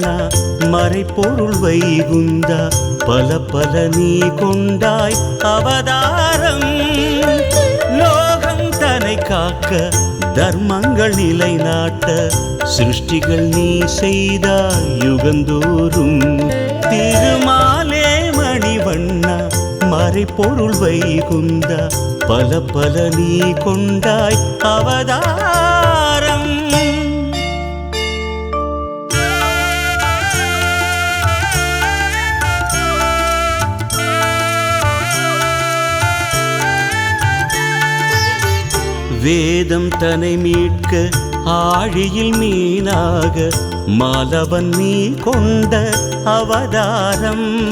கண்ணா மணிவண்ணா மறைப்பொருள் வைகுந்தா பல பல நீ கொண்டாய் அவதாரம். லோகம் தனை காக்க தர்மங்கள் நிலைநாட்ட சிருஷ்டிகள் நீ செய்தாய் யுகந்தோறும். திருமாலே மணிவண்ணா மறைப்பொருள் வைகுந்தா பல பல நீ கொண்டாய் அவதாரம். வேதம் தன்னை மீட்க ஆழியில் மீனாக மாலவன் நீ கொண்ட அவதாரம்.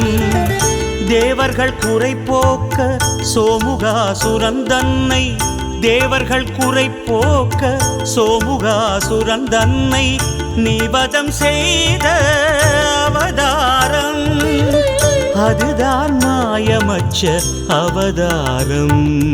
தேவர்கள் குறை போக்க சோமுகாசுரன் தன்னை. தேவர்கள் குறை போக்க சோமுகாசுரன் தன்னை. நீவதம் செய்த அவதாரம். அதுதான் மாயமற்ற அவதாரம்.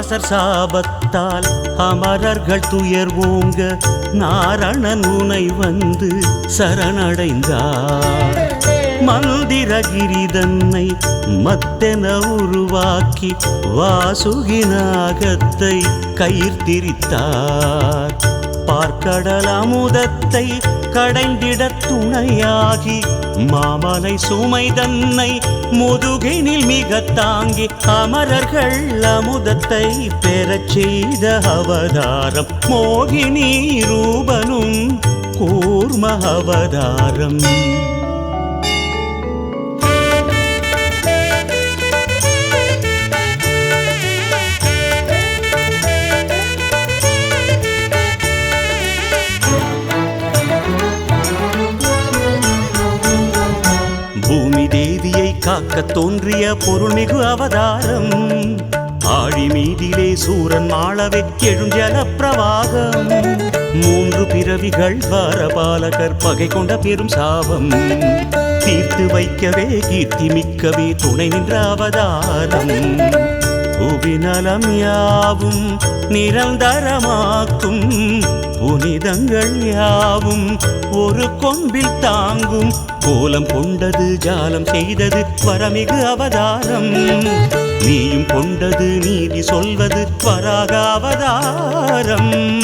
துர்வாசர் சாபத்தால் அமரர்கள் துயர் ஓங்க நாரணன் உனை வந்து சரணடைந்தார். மந்திரகிரி தன்னை மத்தென உருவாக்கி வாசுகிநாகத்தை கயிர்த்திரித்தார் பார்க்கடல் அமுதத்தை கடைந்திட துணையாகி மாமலை சுமை தன்னை முதுகினில் மிக தாங்கி அமரர்கள் அமுதத்தை பெறச் செய்த அவதாரம். மோகினி ரூபனும் கூர்ம அவதாரம். காக்க தோன்றிய பொருள்மிகு அவதாரம். ஆழி மீதிலே சூரன் மாளவே எழும் ஜலப்பிரவாகம். மூன்று பிறவிகள் வாரபாலகர் பகை கொண்ட பெரும் சாபம். தீர்த்து வைக்கவே கீர்த்தி மிக்கவே துணை நின்ற அவதாரம். புவிநலம் யாவும் நிரந்தரமாக்கும் புனிதங்கள் யாவும். ஒரு கொம்பில் தாங்கும் கோலம் கொண்டது ஜாலம் செய்தது வரமிகு அவதாரம். நீயும் கொண்டது நீதி சொல்வது வராக அவதாரம்.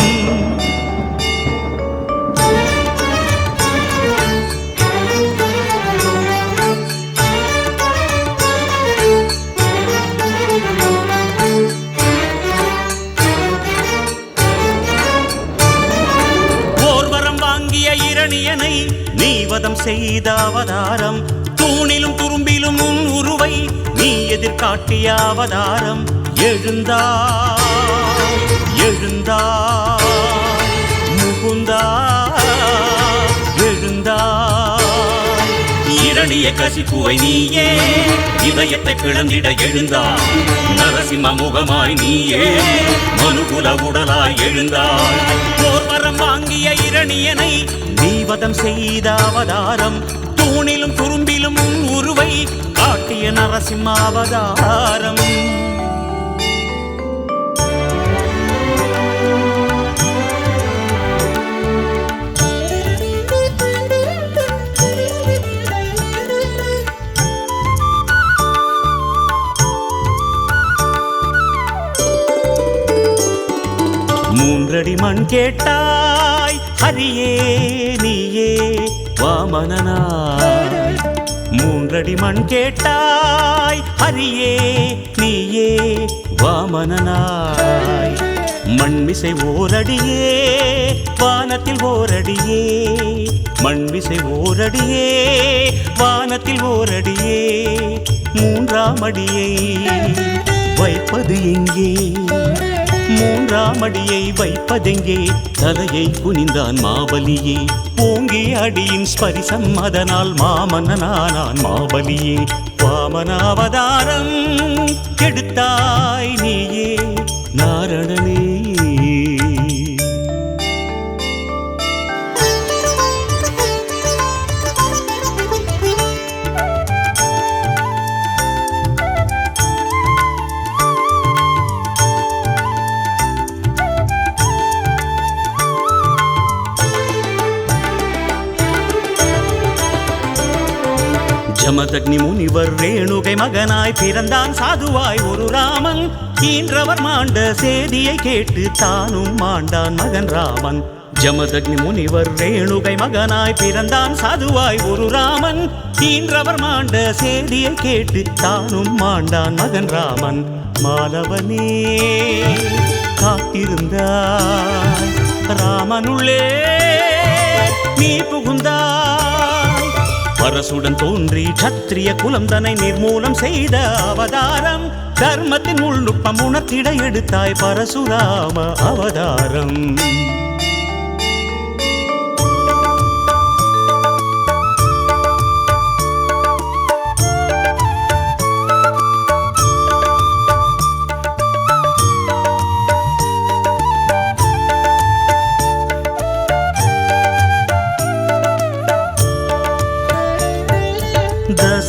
செய்த அவதாரம். தூணிலும் துரும்பிலும் உன் உருவை நீ எதிர்காட்டிய அவதாரம். எழுந்தா எழுந்தா முகுந்தா எழுந்தா. இரணிய கசிப்புவை நீயே இதயத்தை பிளந்திட எழுந்தா. நரசிம்ம முகமாய் நீயே மனுகுல உடலாய் எழுந்தாய் போர்வரம் வாங்கிய இரணியனை வதம் செய்த அவதாரம். தூணிலும் துரும்பிலும் உன் உருவை காட்டிய நரசிம்ம அவதாரம் மூன்றடி மண் கேட்டா ஹரியே நீயே வாமனனாய் மூன்றடி மண் கேட்டாய் ஹரியே நீயே வாமனனாய் மண்மிசை ஓரடியே வானத்தில் ஓரடியே. மண்மிசை ஓரடியே வானத்தில் ஓரடியே. மூன்றாம் அடியை வைப்பது எங்கே? மூன்றாம் அடியை வைப்பதெங்கே? தலையை குனிந்தான் மாபலியே ஓங்கி அடியின் ஸ்பரிசம் அதனால் மாமன்னனானான் மாபலியே வாமனாவதாரம் கெடுத்தாய் நீயே. நாரணனே ஜமதக்னி முனிவர் ரேணுகை மகனாய் பிறந்தான் சாதுவாய் ஒரு ராமன். ஈன்றவர் மாண்ட சேதியை கேட்டு தானும் மாண்டான் மகன் ராமன். ஜமதக்னி முனிவர் ரேணுகை மகனாய் பிறந்தான் சாதுவாய் ஒரு ராமன். ஈன்றவர் மாண்ட சேதியை கேட்டு தானும் மாண்டான் மகன் ராமன். மாலவனே காத்திருந்தாய். ராமனுள்ளே நீ புகுந்தாய். அரசுடன் தோன்றி சத்திரிய குலம் தன்னை நிர்மூலம் செய்த அவதாரம். தர்மத்தின் உள்நுட்பம் உணர்த்திட எடுத்தாய் பரசுராம அவதாரம்.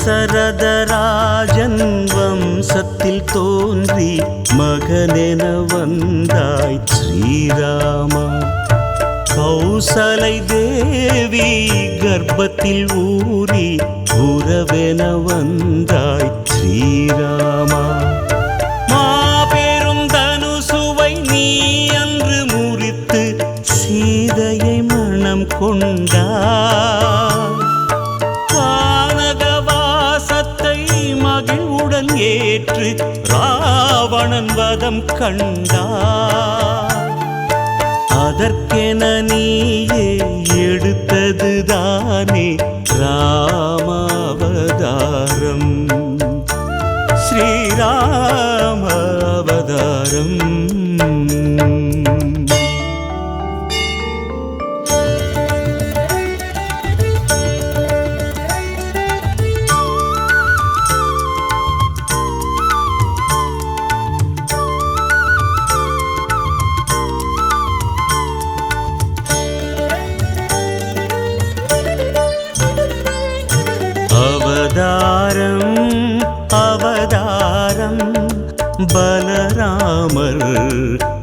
தசரதராஜன் வம்சத்தில் தோன்றி மகனென வந்தாய் ஸ்ரீராமா. கௌசலை தேவி கர்ப்பத்தில் ஊறி உறவென வந்தாய் ஸ்ரீராமா. மாபெரும் தனுசுவை நீ அன்று முறித்து சீதையை மனம் கொண்டாய். ராவணன் வதம் கண்டா. அதற்கென நீயே எடுத்ததுதானே ராமாவதாரம். ஸ்ரீராம பலராமர்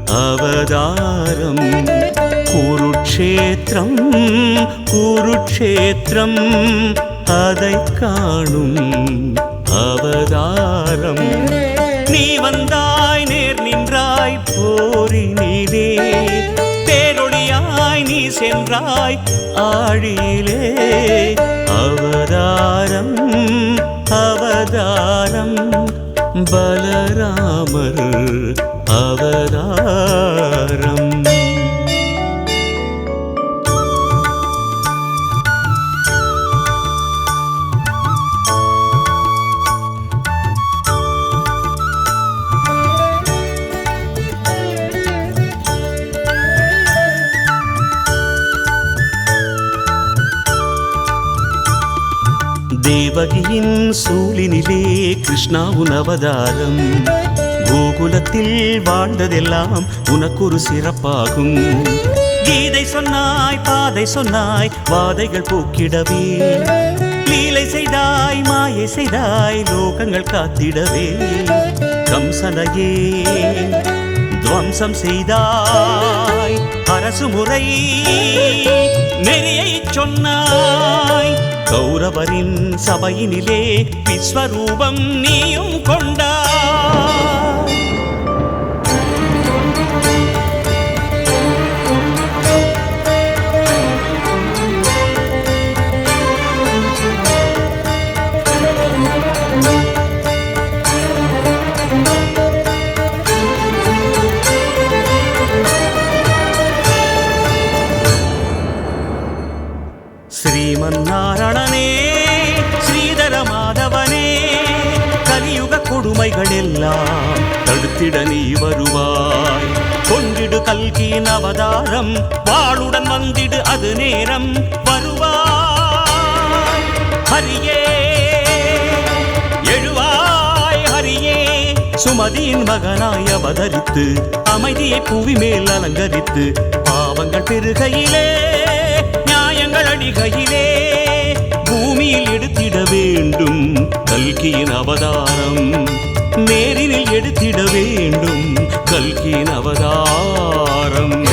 அவதாரம். குருக்ஷேத்திரம் குருக்ஷேத்திரம் அதை காணும் அவதாரம். நீ வந்தாய் நேர் நின்றாய் போரினிலே பேரொழியாய் நீ சென்றாய் ஆழியிலே. அவதாரம் அவதாரம். பலராமர் அவதாரம் சூழினிலே கிருஷ்ணாவுன் அவதாரம் கோகுலத்தில் வாழ்ந்ததெல்லாம் உனக்கொரு சிறப்பாகும். கீதை சொன்னாய் பாதை சொன்னாய் வாதைகள் போக்கிடவே. லீலை செய்தாய் மாயை செய்தாய் லோகங்கள் காத்திடவே. கம்சனையே துவம்சம் செய்தாய் அரசு முறை. நெறியை சொன்னாய் கௌரவரின் சபையினிலே விஸ்வரூபம் நீயும் கொண்டாய். தடுத்திட நீ வருவாய். கொண்டிடு கல்கியின் அவதாரம் வாளுடன் வந்திடு அது நேரம் வருவாய். ஹரியே எழுவாய் ஹரியே. சுமதியின் மகனாய் அவதரித்து அமைதியை புவி மேல் அலங்கரித்து பாவங்கள் பெருகையிலே நியாயங்கள் அடிகையிலே பூமியில் எடுத்திட வேண்டும் கல்கியின் அவதாரம். நேரில் எடுத்திட வேண்டும். கல்கியின் அவதாரம்